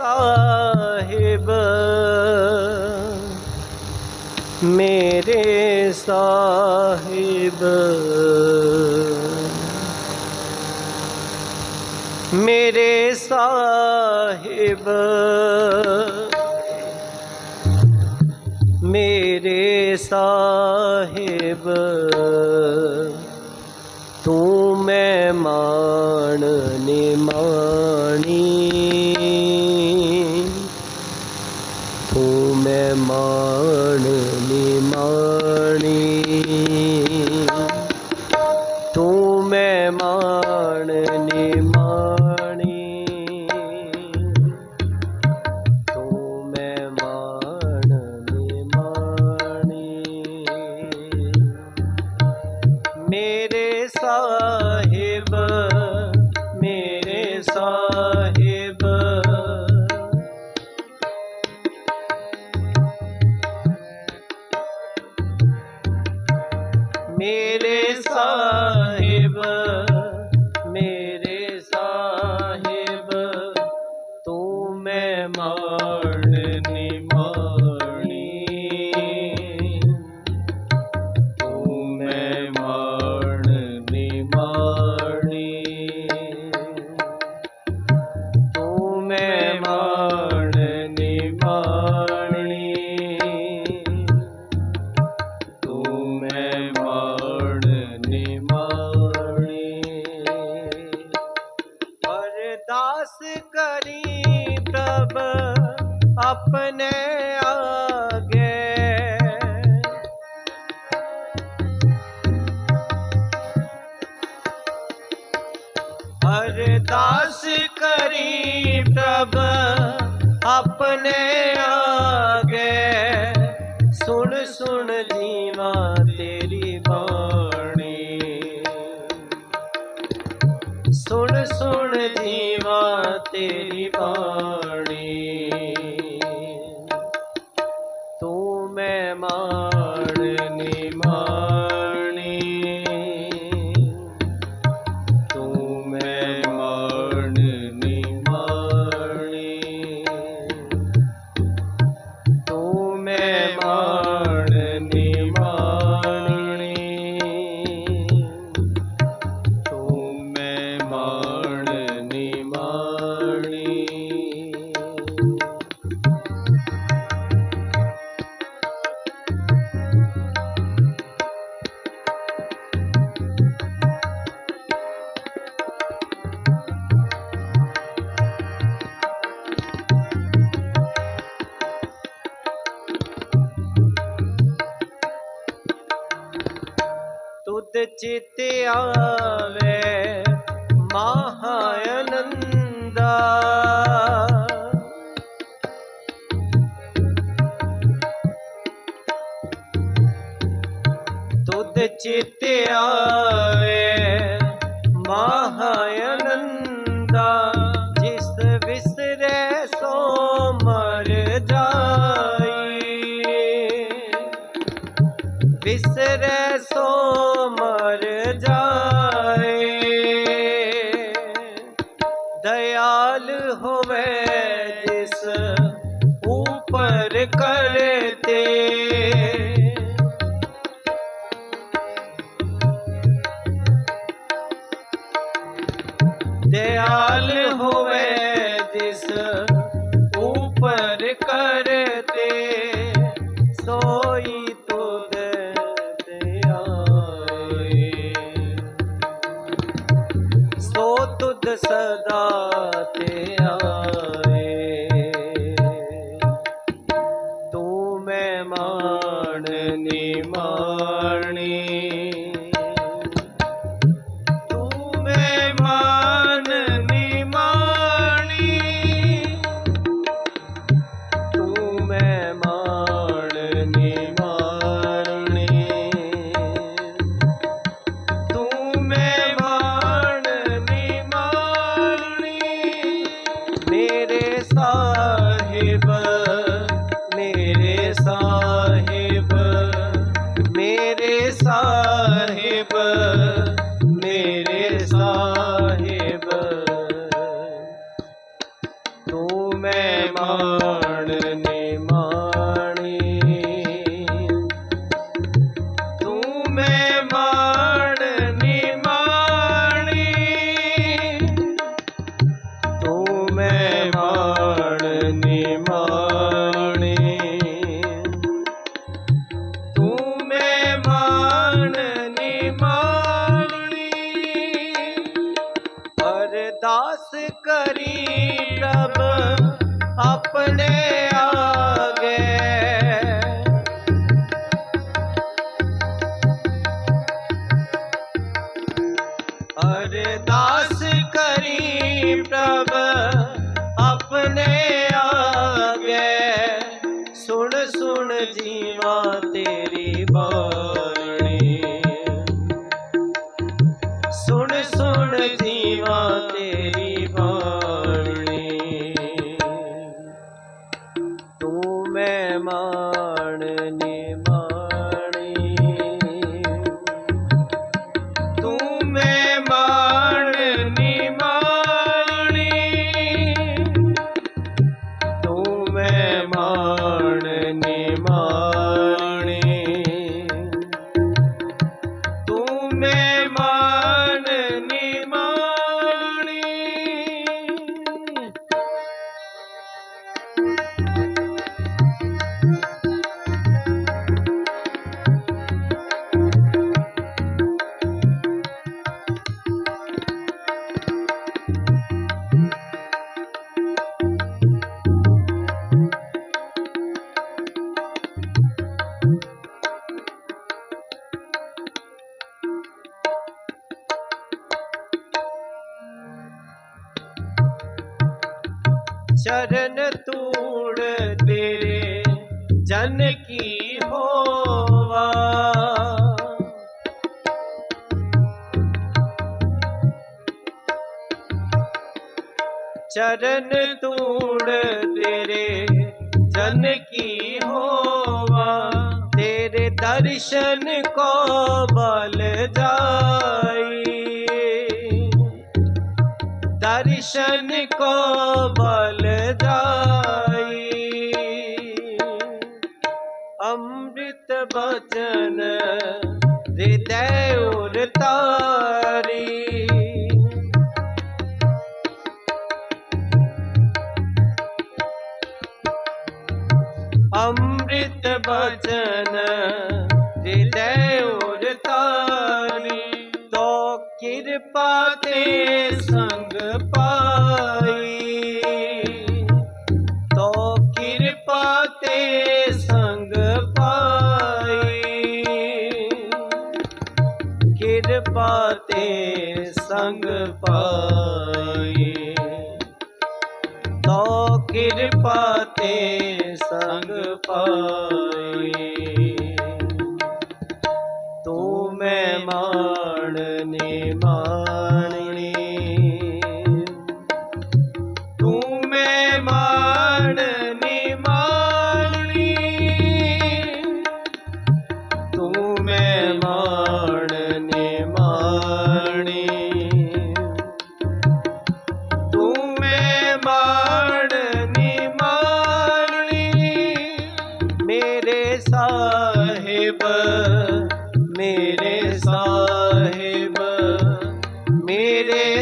ਸਾਹਿਬ। ਮੇਰੇ ਸਾਹਿਬ। ਮੇਰੇ ਸਾਹਿਬ। ਮੇਰੇ ਸਾਹਿਬ। ਤੂੰ ਮੈਂ ਮਾਣ മാണി മാ ਮੇਰੇ ਸਾਹਿਬ ਆਪਣੇ ਆਗੇ। ਅਰਦਾਸ ਕਰੀ ਪ੍ਰਭ, ਆਪਣੇ ਆਗੇ। ਸੁਣ ਸੁਣ ਜੀਵਾ ਤੇਰੀ ਬਾਣੀ। ਸੁਣ ਸੁਣ ਜੀਵਾ ਤੇਰੀ ਬਾਣੀ। ਚਿਤ ਆਵੇ ਮਹਾ ਆਨੰਦਾ ਤੁਧ ਚਿਤ ਆਵੇ ਮਹਾ दयाल Amen. ਕਰੀ ਚਰਨ ਤੂੜ ਤੇਰੇ ਜਨ ਕੀ ਹੋਵਾ ਚਰਨ ਤੂੜ ਤੇਰੇ ਜਨ ਕੀ ਹੋਵਾ ਤੇਰੇ ਦਰਸ਼ਨ ਕੋ ਬਲ ਜਾਈ ਦਰਸ਼ਨ ਬਚਨ ਜਿਤੈ ਉਰਤਾਨੀ ਤੋ ਕਿਰਪਾ ਤੇ ਸੰਗ ਪਾਈ। ਤੋ ਕਿਰਪਾ ਤੇ ਸੰਗ ਪਾਈ। ਤੋ ਕਿਰਪਾ ਤੇ ਪਾਈ। માણની માણ.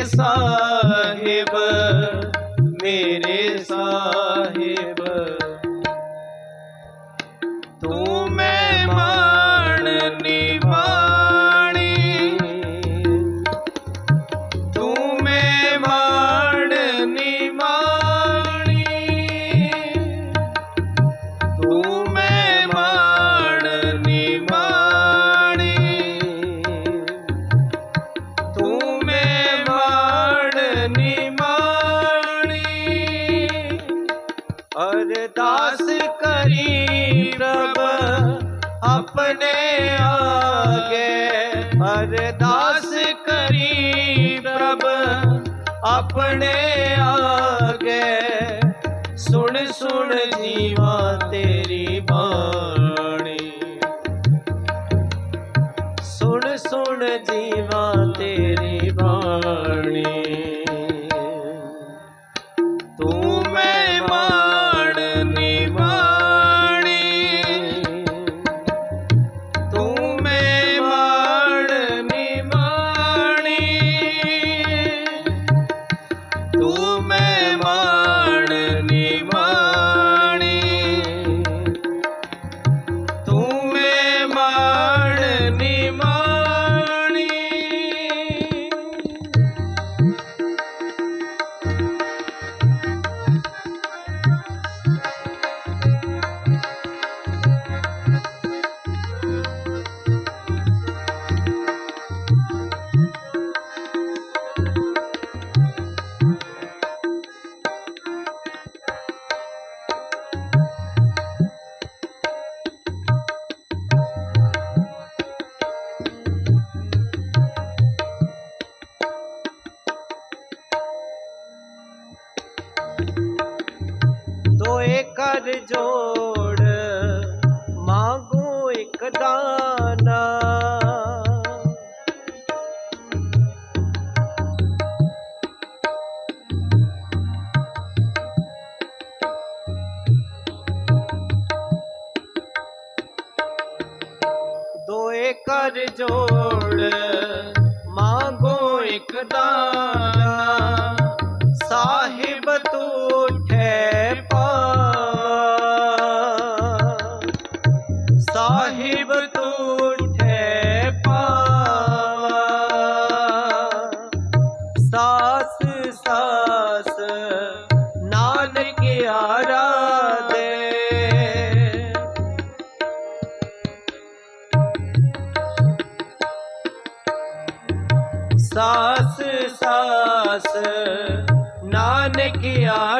saw ਅਰਦਾਸ ਕਰੀ ਰਬ ਆਪਣੇ ਆਗੇ। ਅਰਦਾਸ ਕਰੀ ਰਬ ਆਪਣੇ ਆ জোর ਨਾਨਕ ਆ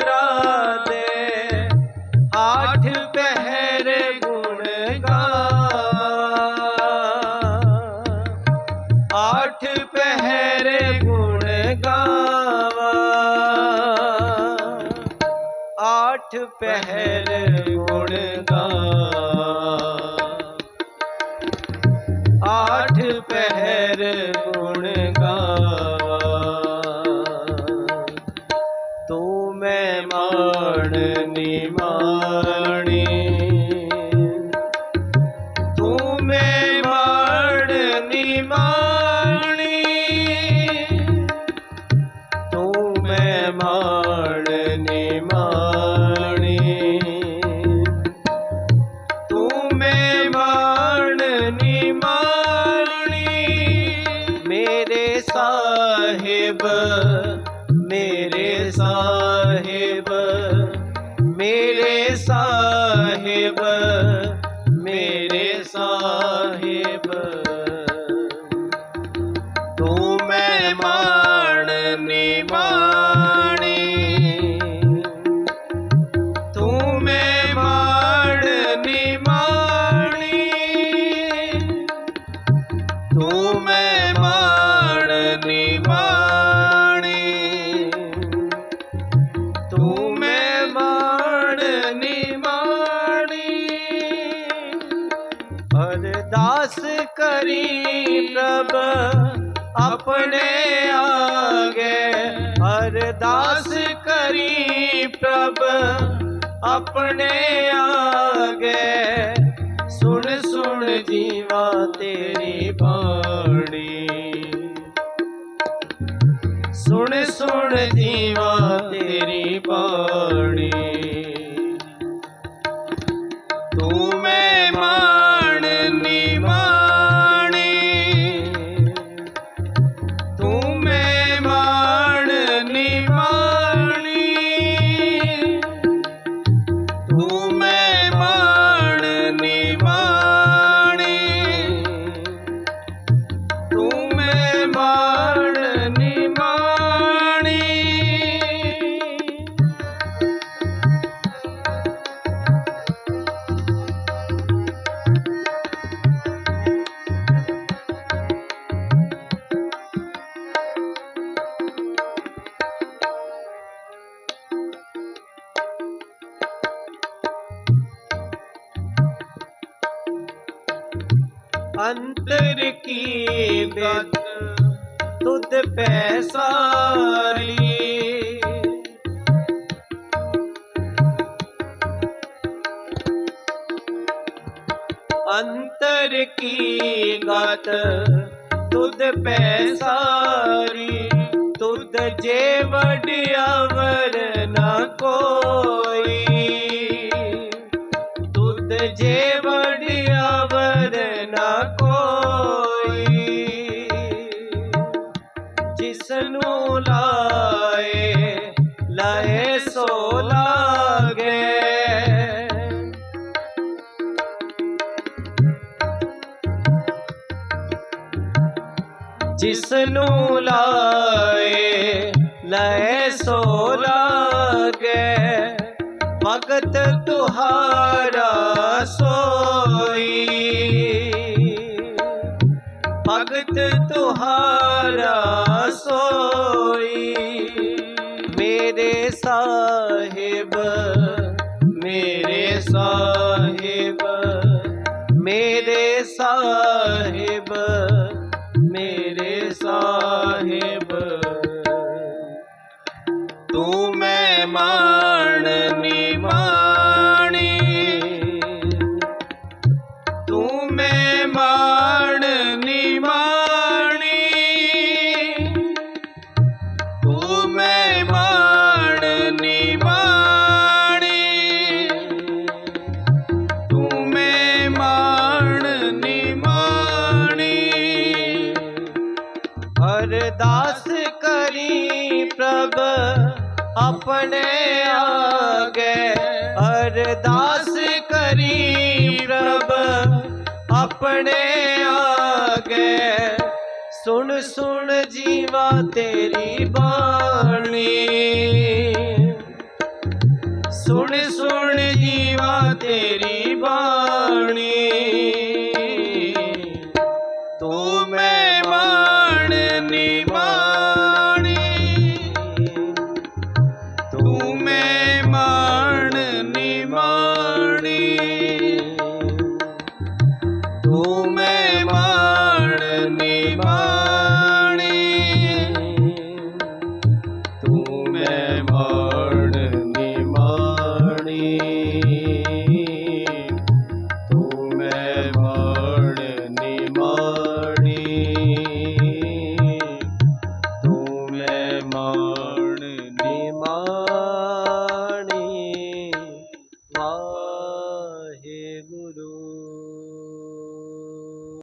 ਪ੍ਰਭ ਆਪਣੇ ਆਗੇ। ਸੁਣ ਸੁਣ ਜੀਵਾ ਤੇਰੀ ਬਾਣੀ। ਸੁਣ ਸੁਣ ਜੀਵਾ ਤੇਰੀ ਬਾਣੀ। ਅੰਤਰ ਕੀ ਗਤ? ਤੁਧ ਪੈ ਸਾਰੀ ਤੁਧ ਜੇ ਵਡਿਆਵਰ ਜਿਸ ਨੂੰ ਲਾਏ ਲੈ ਸੋ ਲਾਗੇ ਭਗਤ ਤੁਹਾਰਾ ਸੋਈ। ਭਗਤ ਤੁਹਾਰਾ ਸੋ तू मैं माँ ਅਰਦਾਸ ਕਰੀ ਪ੍ਰਭ, ਆਪਣੇ ਆਗੇ। ਸੁਣ ਸੁਣ ਜੀਵਾ ਤੇਰੀ ਬਾਣੀ। ਸੁਣ ਸੁਣ ਜੀਵਾ ਤੇਰੀ ਬਾਣੀ।